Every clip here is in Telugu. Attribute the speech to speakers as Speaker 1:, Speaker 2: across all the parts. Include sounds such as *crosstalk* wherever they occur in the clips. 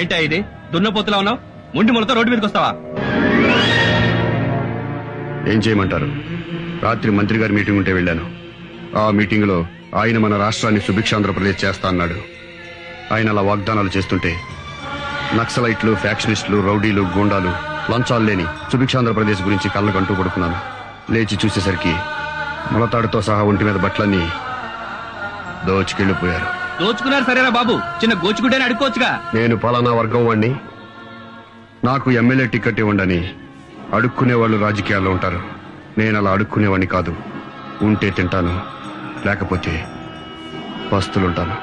Speaker 1: ఏంటా ఇది? దున్నపోతులా ఉన్నావు? ముండి మొలతో రోడ్డు మీదకి వస్తావా?
Speaker 2: ఏం చేయమంటారు? రాత్రి మంత్రి గారి మీటింగ్ ఉంటే వెళ్ళాను. ఆ మీటింగ్లో ఆయన మన రాష్ట్రాన్ని సుభిక్షాంధ్రప్రదేశ్ చేస్తా అన్నాడు. ఆయన అలా వాగ్దానాలు చేస్తుంటే నక్సలైట్లు ఫ్యాక్షనిస్టులు రౌడీలు గూండాలు లంచాలు లేని సుభిక్షాంధ్రప్రదేశ్ గురించి కళ్ళకంటూ పడుకున్నాను. లేచి చూసేసరికి మొలతాడుతో సహా ఒంటి మీద బట్టలన్నీ దోచుకెళ్ళిపోయారు
Speaker 1: దోచుకున్నారు సరేరా బాబు. చిన్న గోచుకుంటేనే అడుక్కోవచ్చుగా.
Speaker 2: నేను పలానా వర్గం వాణ్ణి. నాకు ఎమ్మెల్యే టికెట్ ఇవ్వండని అడుక్కునే వాళ్ళు రాజకీయాల్లో ఉంటారు. నేను అలా అడుక్కునేవాడిని కాదు. ఉంటే తింటాను. లేకపోతే పస్తులుంటాను.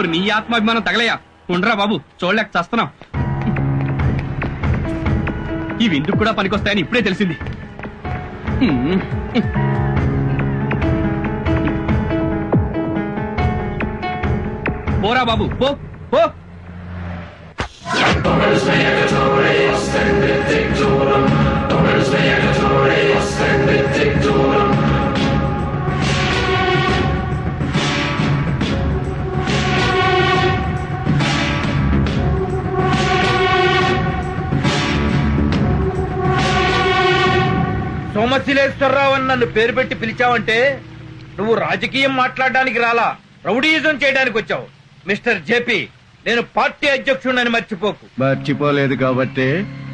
Speaker 1: నీ ఆత్మాభిమానం తగలయ్యా. ఉండరా బాబు చూడలేక చస్తున్నాం. ఇవి ఇందుకు కూడా పనికొస్తాయని ఇప్పుడే తెలిసింది. పోరా బాబు పో పో.
Speaker 3: సోమశిలేశ్వరరావు అని నన్ను పేరు పెట్టి పిలిచావంటే నువ్వు రాజకీయం మాట్లాడడానికి రాలా రౌడీయిజం చేయడానికి వచ్చావు. మిస్టర్ జేపీ నేను పార్టీ అధ్యక్షుడిని మర్చిపోకు.
Speaker 4: మర్చిపోలేదు కాబట్టి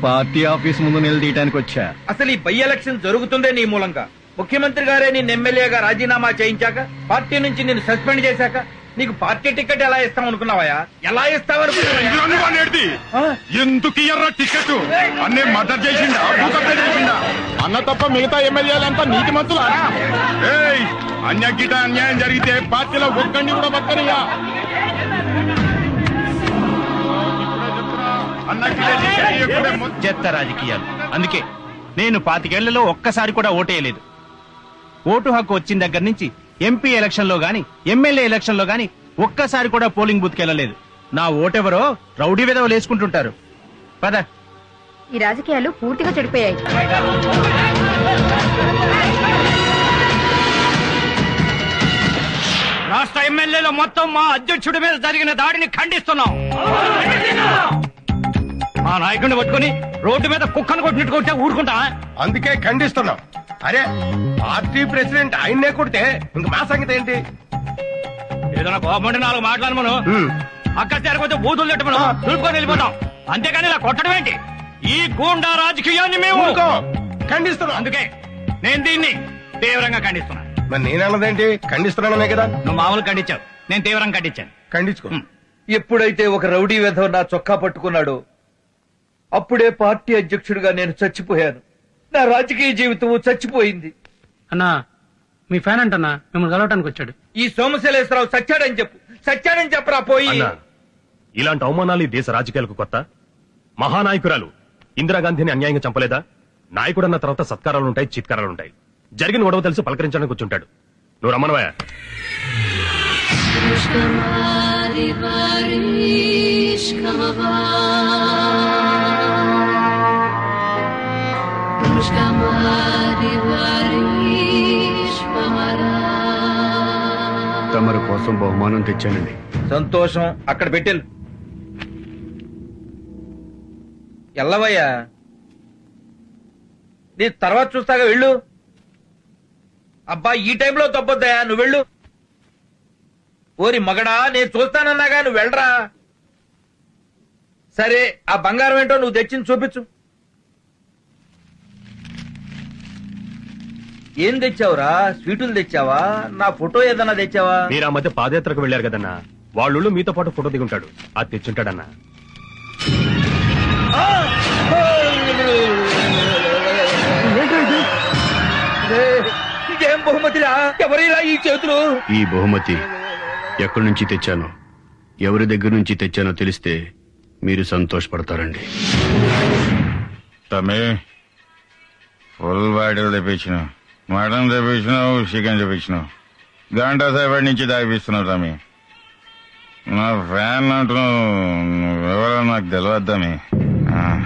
Speaker 4: పార్టీ ఆఫీస్ ముందు నిలదీయటానికి వచ్చా?
Speaker 3: అసలు ఈ బై ఎలక్షన్ జరుగుతుందే నీ మూలంగా? ముఖ్యమంత్రి గారే నిన్ను ఎమ్మెల్యేగా రాజీనామా చేయించాక పార్టీ నుంచి నిన్ను సస్పెండ్ చేశాక నీకు పార్టీ టికెట్ ఎలా ఇస్తాం అనుకున్నావా ఎలా ఇస్తావనుకున్నావా ఆ?
Speaker 5: ఎందుకు ఎర్ర టికెట్? అన్నే మద్దతు చేసిండా? చేసిండా? అన్న తప్ప మిగతా ఎమ్మెల్యేలంతా నీతి మంతులా ఏయ్ అన్యగిట అన్యాయం జరిగితే పార్టీలో ఒక్కడిని కూడా బతకనియా
Speaker 6: చెత్త రాజకీయాలు. అందుకే నేను పాతికేళ్ళలో ఒక్కసారి కూడా ఓటేయలేదు. ఓటు హక్కు వచ్చిన దగ్గర నుంచి ఎంపీ ఎలక్షన్లో గాని ఎమ్మెల్యే ఎలక్షన్లో గాని ఒక్కసారి కూడా పోలింగ్ బూత్ కెళ్ళలేదు నా ఓటెవరో రౌడీ విధవ వేసుకుంటుంటారు. పద.
Speaker 7: ఈ రాజకీయాలు పూర్తిగా చెడిపోయాయి.
Speaker 3: రాష్ట్ర ఎమ్మెల్యేలు మొత్తం మా అధ్యక్షుడి మీద జరిగిన దాడిని ఖండిస్తున్నాం. మా నాయకుడిని పట్టుకుని రోడ్డు మీద కుక్కను కొట్టినట్టు కొట్టే ఊరుకుంటా?
Speaker 5: అందుకే ఖండిస్తున్నాం. అరే పార్టీ ప్రెసిడెంట్ ఆయన్నే కొడితే ఇంక మా సంగతి ఏంటి?
Speaker 3: ఏదైనా కోపండి నాలుగు మాట్లాడమను అక్కడ చేరకపోతే బూతులు తిట్టమను? దులుపుకొని వెళ్ళిపోతాం. అంతేగాని ఇలా కొట్టడం ఏంటి? ఈ గూండా రాజకీయాన్ని మేము
Speaker 5: ఊరుకో. ఖండిస్తున్నాం.
Speaker 3: అందుకే నేను దీన్ని తీవ్రంగా ఖండిస్తున్నా
Speaker 5: మరి నేనన్నదేంటి ఖండిస్తున్నాననే కదా?
Speaker 3: నువ్వు మామూలు ఖండించావు. నేను తీవ్రంగా ఖండించాను.
Speaker 5: ఖండించుకో.
Speaker 3: ఎప్పుడైతే ఒక రౌడీ వెధవ నా చొక్కా పట్టుకున్నాడో అప్పుడే పార్టీ అధ్యక్షుడిగా నేను చచ్చిపోయాను. నా రాజకీయ జీవితం చచ్చిపోయింది.
Speaker 8: అన్నా మీ ఫ్యాన్ అంటన్నా మిమ్మల్ని కలవటానికి వచ్చాడు.
Speaker 3: ఈ సోమశైలేశ్వరరావు సచ్చాడని చెప్పు. సచ్చాడని చెప్పరా పోయి?
Speaker 9: అన్నా ఇలాంటి అవమానాలు ఈ దేశ రాజకీయాలకు కొత్త? మహానాయకురాలు ఇందిరాగాంధీని అన్యాయంగా చంపలేదా? నాయకుడన్న తర్వాత సత్కారాలుంటాయి చిత్కారాలుంటాయి. జరిగిన గొడవ తెలిసి పలకరించడానికి కూర్చుంటాడు. నువ్వు రమ్మనవయ్యా
Speaker 2: తమరి కోసం బహుమానం తెచ్చానండి.
Speaker 3: సంతోషం అక్కడ పెట్టెలు. ఎల్లవయ్యా నీ తర్వాత చూస్తాగా వెళ్ళు. అబ్బా ఈ టైంలో తప్పొద్దయా నువ్వు వెళ్ళు. ఓరి మగడా నేను చూస్తానన్నాగా నువ్వు వెళ్ళరా? సరే ఆ బంగారం ఏంటో నువ్వు తెచ్చింది చూపించు. ఏం తెచ్చావురా? స్వీటులు తెచ్చావా? నా ఫోటో ఏదన్నా తెచ్చావా?
Speaker 9: మీరు ఆ మధ్య పాదయాత్రకు వెళ్ళారు కదన్నా. వాళ్ళు మీతో పాటు ఫోటో దిగుంటాడు. అది తెచ్చుంటాడన్నా.
Speaker 3: ఎవరిలా ఈ చేతులు?
Speaker 2: ఈ బహుమతి ఎక్కడి నుంచి తెచ్చానో ఎవరి దగ్గర నుంచి తెచ్చానో తెలిస్తే మీరు సంతోషపడతారండి.
Speaker 5: తమ్మి ఫుల్ బాటిల్ తెప్పించినావు మటన్ తెప్పించినావు చికెన్ తెప్పించినావు. గంట సేపటి నుంచి తాగిపిస్తున్నావు తమ్మి. నా ఫ్యాన్ అంటున్నావు నువ్వెవరో నాకు తెలియదు తమ్మి. ఆ,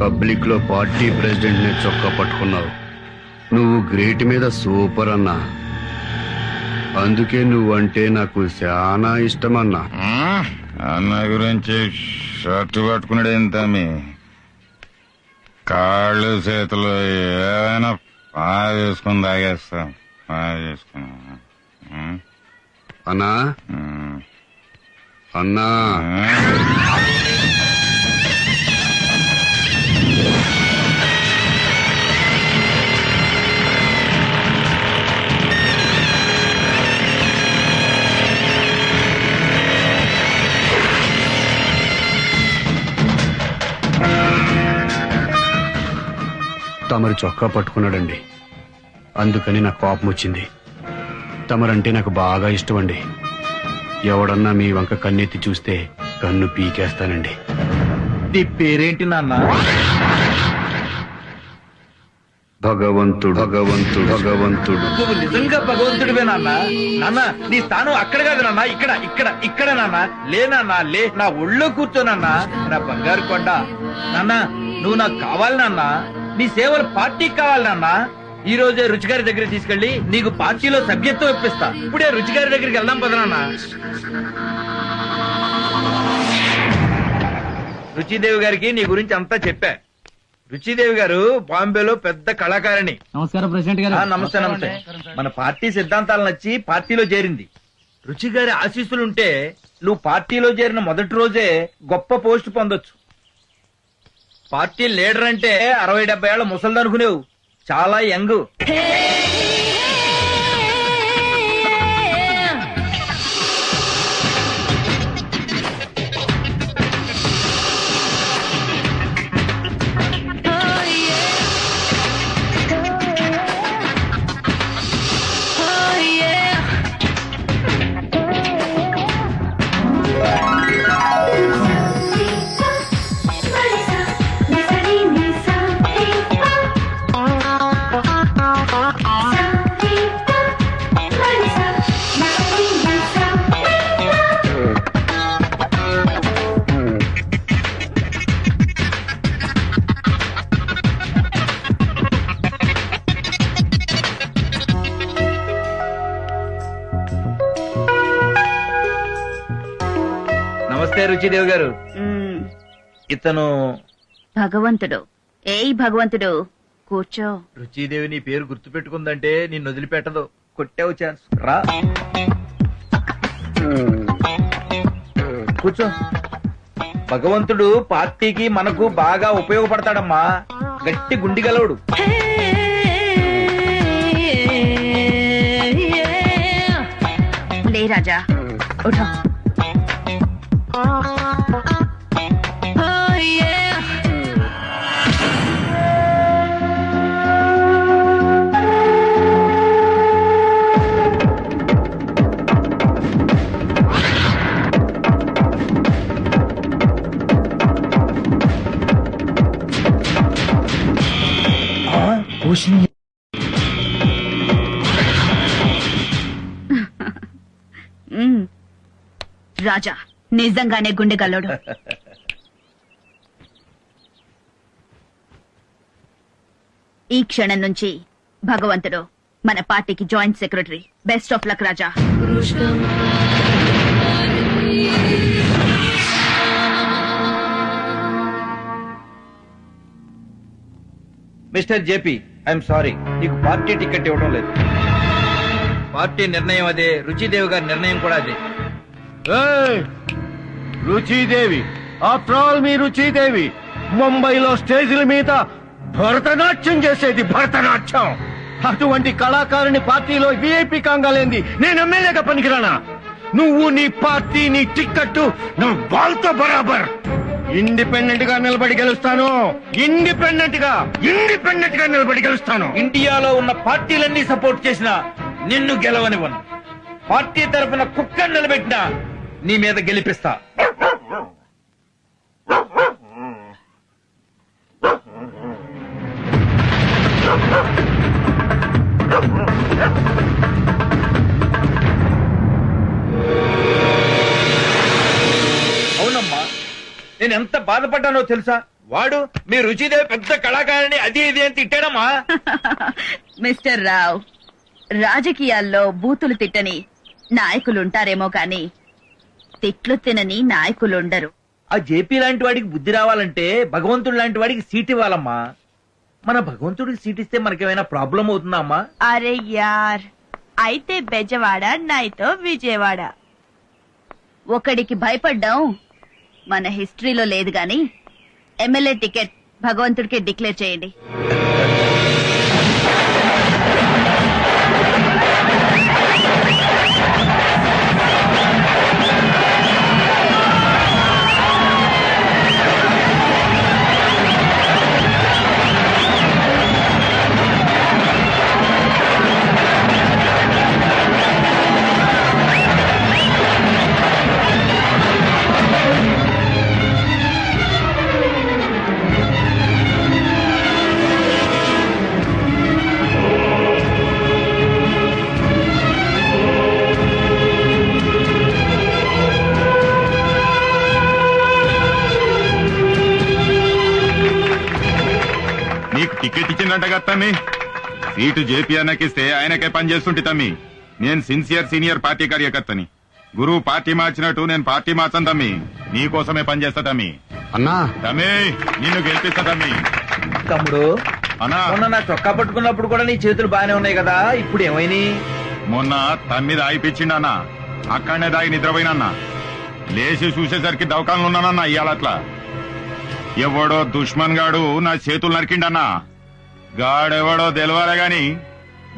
Speaker 2: పబ్లిక్లో పార్టీ ప్రెసిడెంట్ని చొక్కా పట్టుకున్నావు. నువ్వు గ్రేట్ మీద సూపర్ అన్నా అందుకే నువ్వంటే నాకు చాలా ఇష్టమన్నా
Speaker 5: ఆ? అన్న గురించి షర్టు పట్టుకున్నాడు ఎంత మీ కాళ్ళు చేతులు ఏమైనా బాగా చేసుకుని తాగేస్తాం బాగా చేసుకుని ఉం?
Speaker 2: అన్నా. అన్నా తమరు చొక్కా పట్టుకున్నాడండి. అందుకని నాకు కోపం వచ్చింది. తమరంటే నాకు బాగా ఇష్టం అండి ఎవడన్నా మీ వంక కన్నెత్తి చూస్తే కన్ను పీకేస్తానండి.
Speaker 3: నీ పేరేంటి నాన్న?
Speaker 2: భగవంతుడు. భగవంతుడు. భగవంతుడు.
Speaker 3: నువ్వు నిజంగా భగవంతుడివే నాన్న. నాన్న నీ స్థానం అక్కడ కాదు నాన్న. ఇక్కడ ఇక్కడ ఇక్కడ నాన్న. లే నాన్న లే. నా ఒళ్ళో కూర్చోనన్నా నా బంగారు కొండ. నాన్న నువ్వు నాకు కావాలి నాన్న. నీ సేవలు పార్టీకి కావాలి నాన్న. ఈ రోజే రుచిగారి దగ్గర తీసుకెళ్ళి నీకు పార్టీలో సభ్యత్వం ఇప్పిస్తా. ఇప్పుడే రుచిగారి దగ్గరికి వెళ్దాం పద నాన్న. రుచిదేవి గారికి నీ గురించి అంతా చెప్పా. రుచిదేవి గారు బాంబేలో పెద్ద కళాకారిణి.
Speaker 8: నమస్కారం ప్రెసిడెంట్
Speaker 3: ఆ, నమస్తే నమస్తే. మన పార్టీ సిద్ధాంతాలు నచ్చి పార్టీలో చేరింది. రుచి గారి ఆశీస్సులుంటే నువ్వు పార్టీలో చేరిన మొదటి రోజే గొప్ప పోస్ట్ పొందొచ్చు. పార్టీ లీడర్ అంటే అరవై డెబ్బై ఏళ్ళ ముసలిది అనుకునేవు చాలా యంగ్. నమస్తే రుచిదేవి గారు. ఇతను
Speaker 7: భగవంతుడు. ఏయ్ భగవంతుడు కూర్చో.
Speaker 3: రుచిదేవి నీ పేరు గుర్తు పెట్టుకుందంటే నిన్ను వదిలిపెట్టదు. కొట్టావు ఛాన్స్ రా. కూర్చో. భగవంతుడు పార్టీకి మనకు బాగా ఉపయోగపడతాడమ్మా. గట్టి గుండి గలవుడు
Speaker 7: లే రాజా ఉఠో. మ్మ్. రాజా నిజంగానే గుండెగల్లోడు ఈ క్షణం నుంచి భగవంతుడు మన పార్టీకి joint secretary. Best of luck Raja.
Speaker 3: Mister JP I'm sorry. నీకు పార్టీ టికెట్ ఇవ్వడం లేదు. పార్టీ నిర్ణయం అదే. రుచిదేవి గారి నిర్ణయం కూడా అదే.
Speaker 4: ఏయ్! రుచిదేవి. ఆఫ్టర్ ఆల్ మీ రుచిదేవి. ముంబైలో స్టేజీల మీద భరతనాట్యం చేసేది భరతనాట్యం. అటువంటి కళాకారుని పార్టీలో విఐపి కాంగాలేంది. నేను ఎమ్మెల్యేగా పనికిరానా? నువ్వు నీ పార్టీ నీ టిక్కెట్ నా బాల్తో బరాబర్. ఇండిపెండెంట్గా నిలబడి గెలుస్తాను. ఇండిపెండెంట్గా ఇండిపెండెంట్గా నిలబడి గెలుస్తాను.
Speaker 3: ఇండియాలో ఉన్న పార్టీలన్నీ సపోర్ట్ చేసినా నిన్ను గెలవనివ్వను. పార్టీ తరఫున కుక్క నిలబెట్టినా నీ మీద గెలిపిస్తా. అవునమ్మా నేను ఎంత బాధపడ్డానో తెలుసా? వాడు మీ రుచిదేవి పెద్ద కళాకారిణి అది ఇది అని తిట్టాడమ్మా. *laughs*
Speaker 7: మిస్టర్ రావ్ రాజకీయాల్లో బూతులు తిట్టని నాయకులుంటారేమో కాని తిట్లు తినని నాయకులుండరు.
Speaker 3: ఆ జేపీ లాంటి వాడికి బుద్ధి రావాలంటే భగవంతుడు లాంటి వాడికి సీట్ ఇవ్వాలమ్మా. మన భగవంతుడికి సీట్ ఇస్తే మనకేమైనా ప్రాబ్లం అవుతుందా అమ్మా?
Speaker 7: అరే యార్. అయితే బెజవాడ నైతో విజయవాడ. ఒకడికి భయపడ్డాం మన హిస్టరీలో లేదు గాని ఎమ్మెల్యే టికెట్ భగవంతుడికి డిక్లేర్ చేయండి.
Speaker 5: ఇచ్చిందంట కదా తమ్మి? సీటు జేపీ అన్నకిస్తే ఆయనకే పని చేస్తుంటే తమ్మి. నేను సిన్సియర్ సీనియర్ పార్టీ కార్యకర్తని. గురువు పార్టీ మార్చినట్టు నేను పార్టీ మార్చను తమ్మి. నీకోసమే పని చేస్తా తమ్మి.
Speaker 2: అన్నా.
Speaker 5: తమ్మి నిన్ను గెలిపిస్తా తమ్మి.
Speaker 3: తమ్ముడు
Speaker 5: అన్నా.
Speaker 3: మొన్న నా చొక్కా పట్టుకున్నప్పుడు కూడా నీ చేతులు బానే ఉన్నాయి కదా ఇప్పుడు ఏమైనాయి
Speaker 5: మొన్న తమ్మిది ఆగిపించిండన్న అక్కడనే దాగి నిద్రపోయినన్నా లేచి చూసేసరికి దవకాన్లు ఉన్నానన్నా ఇవాళ అట్లా. ఎవడో దుష్మన్ గాడు నా చేతులు నరికిండన్నా గాడెవడో తెలవాలే గాని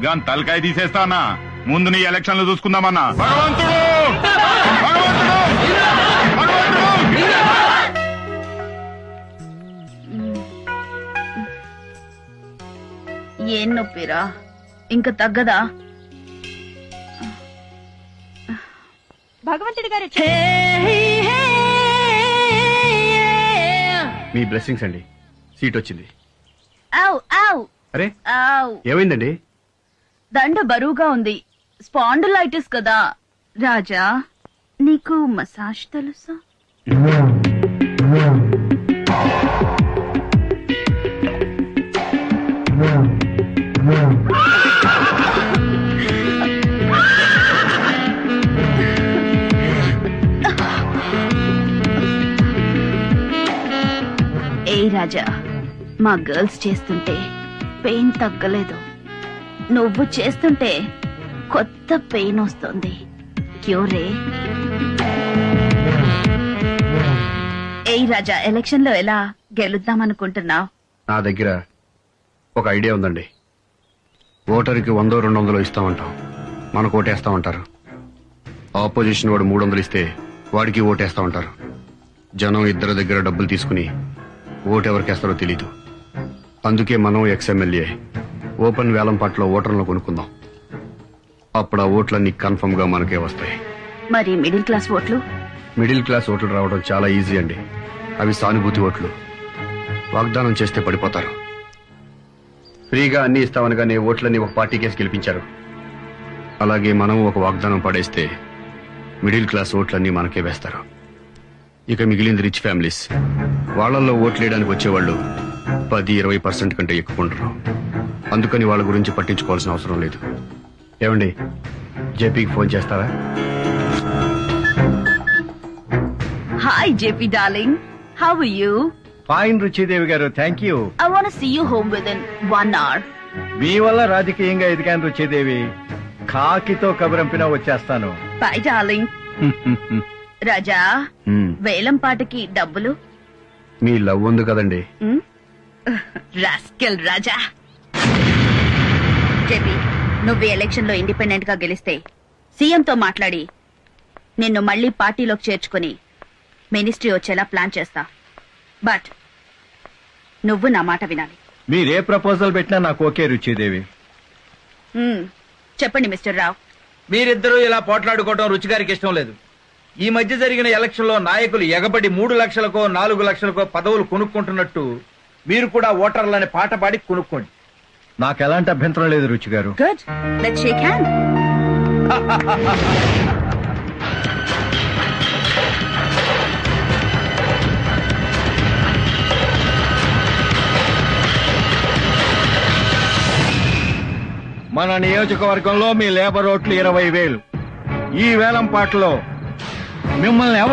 Speaker 5: గాని తలకాయ తీసేస్తా అన్నా. ముందు నీ ఎలక్షన్లు చూసుకుందామన్నా. భగవంతుడు! భగవంతుడు! భగవంతుడు
Speaker 7: ఏం నొప్పిరా? ఇంక తగ్గదా?
Speaker 10: భగవంతుడి గారు
Speaker 2: మీ బ్లెస్సింగ్స్ అండి. సీట్ వచ్చింది.
Speaker 7: ఆవ్ ఆవ్
Speaker 2: అరే
Speaker 7: ఆవ్
Speaker 2: ఏమైందండి?
Speaker 7: దండ బరువుగా ఉంది. స్పాండులైటిస్ కదా. రాజా నీకు మసాజ్ తెలుసా? ఏ రాజా. మా గర్ల్స్ చేస్తుంటే పెయిన్ తగ్గలేదు. నువ్వు చేస్తుంటే కొత్త పెయిన్ వస్తుంది. క్యూరే? ఏయ్ రాజా ఎలక్షన్లో ఎలా గెలుద్దామనుకుంటున్నావు
Speaker 2: నా దగ్గర ఒక ఐడియా ఉందండి. ఓటర్కి వందో రెండు వందలు ఇస్తామంటాం. మనకు ఓటేస్తామంటారు. ఆపోజిషన్ వాడు మూడు వందలు ఇస్తే వాడికి ఓటేస్తామంటారు. జనం ఇద్దరి దగ్గర డబ్బులు తీసుకుని ఓటు ఎవరికేస్తారో తెలీదు. అందుకే మనం ఎక్స్ఎమ్మెల్యే ఓపెన్ వేలం పాటలో ఓటర్లను కొనుక్కుందాం. అప్పుడు ఆ ఓట్లన్నీ కన్ఫర్మ్గా మనకే వస్తాయి.
Speaker 7: మరి మిడిల్ క్లాస్ ఓట్లు?
Speaker 2: మిడిల్ క్లాస్ ఓట్లు రావడం చాలా ఈజీ అండి. అవి సానుభూతి ఓట్లు. వాగ్దానం చేస్తే పడిపోతారు. ఫ్రీగా అన్ని ఇస్తామనగానే ఓట్లన్నీ ఒక పార్టీ కేసు గెలిపించారు. అలాగే మనం ఒక వాగ్దానం పడేస్తే మిడిల్ క్లాస్ ఓట్లన్నీ మనకే వేస్తారు. ఇక మిగిలింది రిచ్ ఫ్యామిలీస్. వాళ్ళల్లో ఓట్లేయడానికి వచ్చేవాళ్ళు పది ఇరవై పర్సెంట్ కంటే ఎక్కువ ఉండరు. అందుకని వాళ్ళ గురించి పట్టించుకోవాల్సిన అవసరం లేదు. ఏమండి? జేపీకి ఫోన్ చేస్తారా?
Speaker 7: Hi JP darling. How you
Speaker 4: fine Ruchidevi garu. Thank you
Speaker 7: I want see you home with in one hour
Speaker 4: మీ వల్ల రాజకీయంగా ఎదిగాను రుచిదేవి. కాకితో కబురంపినా వచ్చేస్తాను.
Speaker 7: By darling. *laughs* రాజా
Speaker 2: హ్మ్,
Speaker 7: వేలం పాటకి డబ్బులు?
Speaker 2: మీ లవ్ ఉంది కదండి.
Speaker 7: రాస్కెల్ రాజా. జేపీ నువ్వు ఎలక్షన్లో ఇండిపెండెంట్గా గెలిస్తే సీఎం తో మాట్లాడి. నిన్ను మళ్ళీ పార్టీలోకి చేర్చుకుని మినిస్ట్రీ వచ్చేలా ప్లాన్ చేస్తా. బట్ నువ్వు నా మాట వినాలి.
Speaker 4: మీరే ప్రపోజల్ పెట్టినా నాకు ఓకే రుచిదేవి.
Speaker 7: మ్మ్. చెప్పండి మిస్టర్ రావ్.
Speaker 3: మీరిద్దరూ ఇలా పోట్లాడుకోవడం రుచిగారికి ఇష్టం లేదు. ఈ మధ్య జరిగిన ఎలక్షన్లో నాయకులు ఎగబడి మూడు లక్షలకో నాలుగు లక్షలకో పదవులు కొనుక్కుంటున్నట్టు మీరు కూడా ఓటర్లని పాట పాడి కొనుక్కోండి.
Speaker 4: నాకు ఎలాంటి అభ్యంతరం లేదు రుచి గారు
Speaker 7: గుడ్ లెట్ షేక్ హ్యాండ్
Speaker 4: మన నియోజకవర్గంలో మీ లేబర్ ఓట్లు ఇరవై వేలు. ఈ వేలం పాటలో మిమ్మల్ని ఎవరు